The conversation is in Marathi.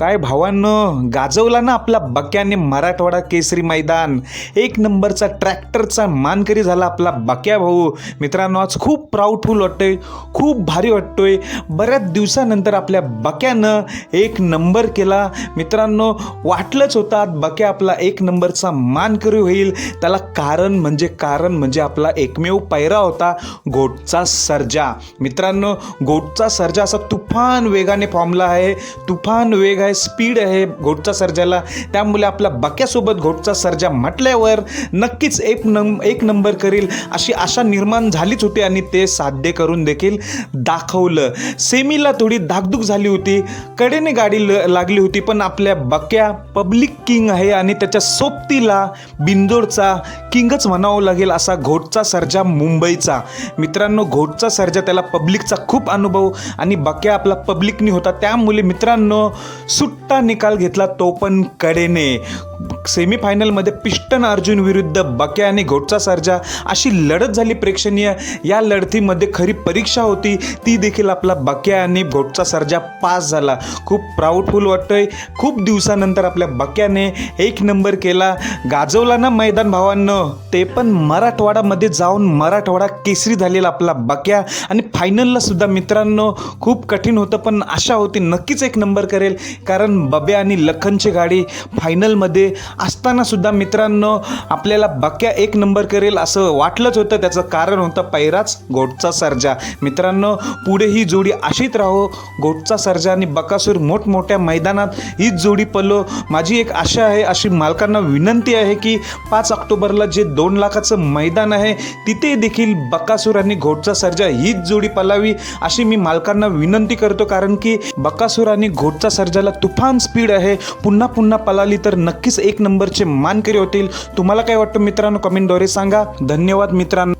काय भावांनो गाजवला ना आपला बक्याने मराठवाडा केसरी मैदान? एक नंबरचा ट्रॅक्टरचा मानकरी झाला आपला बक्या भाऊ. मित्रांनो आज खूप प्राऊडफुल वाटतोय खूप भारी वाटतोय. बऱ्याच दिवसानंतर आपल्या बक्यानं एक नंबर केला. मित्रांनो वाटलंच होतं आज बक्या आपला एक नंबरचा मानकरी होईल. त्याला कारण म्हणजे कारण म्हणजे आपला एकमेव पैरा होता घोटचा सर्जा. मित्रांनो घोटचा सर्जा असा तुफान वेगाने फॉर्मला आहे. तुफान वेग आहे. स्पीड आहे घोटचा सर्जाला. त्यामुळे आपल्या बक्यासोबत घोटचा सर्जा म्हटल्यावर नक्कीच एक नंब एक नंबर करील. अशी आशा निर्माण झालीच होती आणि ते साध्य करून देखील दाखवलं. सेमीला थोडी धाकधूक झाली होती. कडेने गाडी ल लागली होती पण आपल्या बक्या पब्लिक किंग आहे आणि त्याच्या सोबतीला बिंदोरचा किंगच म्हणावं लागेल असा घोटचा सर्जा मुंबईचा. मित्रांनो घोटचा सर्जा त्याला पब्लिकचा खूप अनुभव आणि बक्या आपला पब्लिकनी होता. त्यामुळे मित्रांनो सुट्टा निकाल घेतला तो पण कडेने. सेमीफायनलमध्ये पिष्टन अर्जुन विरुद्ध बक्या आणि घोटचा सर्जा अशी लढत झाली प्रेक्षणीय. या लढतीमध्ये खरी परीक्षा होती. ती देखील आपला बक्या आणि घोटचा सर्जा पास झाला. खूप प्राऊडफुल वाटतंय. खूप दिवसानंतर आपल्या बक्याने एक नंबर केला. गाजवला ना मैदान भावांनं? ते पण मराठवाडामध्ये जाऊन मराठवाडा केसरी झालेला आपला बक्या. आणि फायनलला सुद्धा मित्रांनो खूप कठीण होतं पण आशा होती नक्कीच एक नंबर करेल. कारण बब्या आणि लखनची गाडी फायनलमध्ये असताना सुद्धा मित्रांनो आपल्याला बक्या एक नंबर करेल असं वाटलंच होतं. त्याचं कारण होतं पैराच गोटचा सर्जा. मित्रांनो पुढे ही जोडी अशीच राहो. गोटचा सर्जा आणि बकासूर मोठमोठ्या मैदानात हीच जोडी पल्लो माझी एक आशा आहे अशी मालकांना विनंती आहे की पाच ऑक्टोबरला जे दोन लाखाचं मैदान आहे तिथे देखील बकासूर आणि घोटचा सर्जा हीच जोडी पलावी अशी मी मालकांना विनंती करतो. कारण की बकासूर आणि घोटचा सर्जाला तुफान स्पीड आहे. पुन्हा पुन्हा पलाली तर नक्कीच एक एक नंबरचे मानकरी होतील. तुम्हाला काय वाटतं मित्रांनो? कमेंटद्वारे सांगा. धन्यवाद मित्रांनो.